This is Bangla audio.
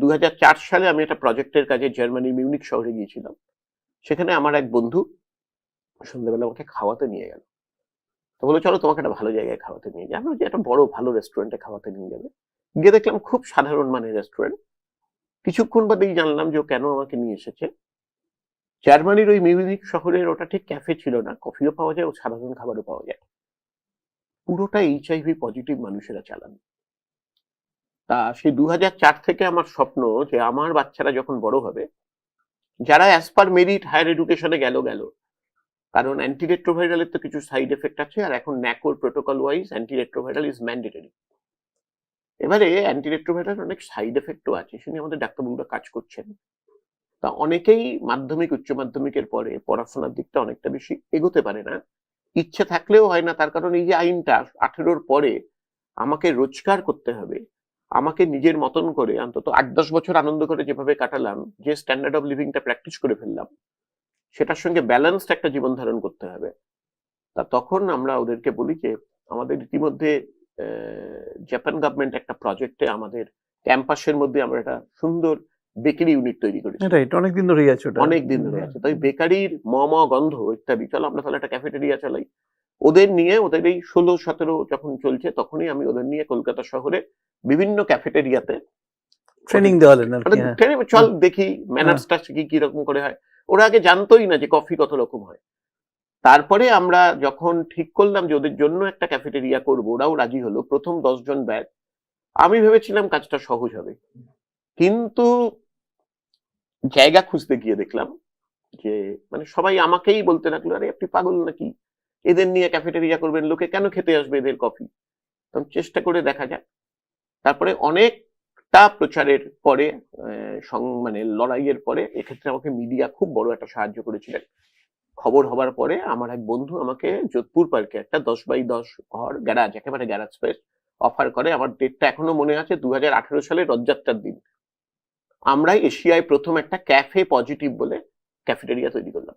দু হাজার চার সালে আমি একটা প্রজেক্টের কাজে জার্মানির মিউনিক শহরে গিয়েছিলাম। সেখানে আমার এক বন্ধু সন্ধ্যাবেলা আমাকে খাওয়াতে নিয়ে গেল। তো বলে চলো তোমাকে একটা ভালো জায়গায় খাওয়াতে নিয়ে যাই। আমরা যে, একটা বড় ভালো রেস্টুরেন্টে খাওয়াতে নিয়ে যাবে। গিয়ে দেখলাম খুব সাধারণ মানের রেস্টুরেন্ট কিছুক্ষণ বাদেই জানলাম যে, ও কেন আমাকে নিয়ে এসেছে? জার্মানির ওই মিউনিক শহরের ওটা ঠিক ক্যাফে ছিল না। কফিও পাওয়া যায় ও সাধারণ খাবারও পাওয়া যায়। পুরোটা এইচআইভি পজিটিভ মানুষেরা চালান। তা সেই দু থেকে আমার স্বপ্ন যে আমার বাচ্চারা যখন বড় হবে, যারা অ্যাজ পার মেরিট হায়ার এডুকেশনে গেল গেল। কারণ অ্যান্টিরেট্রোভাইরালের তো কিছু সাইড এফেক্ট আছে, আর এখন ন্যাকোর protocol wise antiretroviral is mandatory এবারে অ্যান্টিরেট্রোভাইরাল অনেক সাইড এফেক্টও আছে, সে আমাদের ডাক্তারবাবুরা কাজ করছেন। তা অনেকেই মাধ্যমিক, উচ্চ মাধ্যমিকের পরে পড়াশোনার দিকটা অনেকটা বেশি এগোতে পারে না। ইচ্ছে থাকলেও হয় না, তার কারণ এই যে আইনটা, আঠেরোর পরে আমাকে রোজগার করতে হবে আমাকে নিজের মতন করে অন্তত আট দশ বছর আনন্দ করে যেভাবে কাটালাম যে স্ট্যান্ডার্ড অফ লিভিংটা প্র্যাকটিস করে ফেললাম সেটার সঙ্গে ব্যালেন্সড একটা জীবন ধারণ করতে হবে। তা তখন আমরা ওদেরকে বলি যে আমাদের ইতিমধ্যে জাপান গভর্নমেন্ট একটা প্রজেক্টে আমাদের ক্যাম্পাসের মধ্যে আমরা একটা সুন্দর বেকারি ইউনিট তৈরি করেছি। এটা এটা অনেকদিন ধরেই আছে ওটা। অনেক দিন ধরে আছে। তাই বেকারির ম ম গন্ধ ইত্যাদি চলো আমরা তাহলে একটা ক্যাফেটেরিয়া চালাই। ওদের নিয়ে ওদের এই ষোলো সতেরো যখন চলছে তখনই আমি ওদের নিয়ে কলকাতা শহরে বিভিন্ন ক্যাফেটেরিয়াতে ট্রেনিং দেওয়ালেন আর মানে কি হ্যাঁ। চল দেখি ম্যানার্সটা কি কি রকম করে হয়। ওরা আগে জানতোই না যে কফি কত রকম হয়। তারপরে আমরা যখন ঠিক করলাম যে ওদের জন্য একটা ক্যাফেটেরিয়া করব ওরাও রাজি হলো প্রথম দশজন ব্যাচ। আমি ভেবেছিলাম কাজটা সহজ হবে। কিন্তু জায়গা খুঁজতে গিয়ে দেখলাম যে মানে সবাই আমাকেই বলতে লাগল আরে আপনি পাগল নাকি? এদের নিয়ে ক্যাফেটেরিয়া করবেন লোকে কেন খেতে আসবে এদের কফি তখন চেষ্টা করে দেখা যাক। তারপরে অনেকটা প্রচারের পরে মানে লড়াইয়ের পরে এক্ষেত্রে আমাকে মিডিয়া খুব বড় একটা সাহায্য করেছিলেন। খবর হবার পরে আমার এক বন্ধু আমাকে যোধপুর পার্কে একটা দশ বাই দশ ঘর গ্যারাজ, একেবারে গ্যারাজ স্পেস অফার করে। আমার ডেটটা এখনও মনে আছে দু হাজার আঠেরো সালে রথযাত্রার দিন। আমরা এশিয়ায় প্রথম একটা ক্যাফে পজিটিভ বলে ক্যাফেটেরিয়া তৈরি করলাম।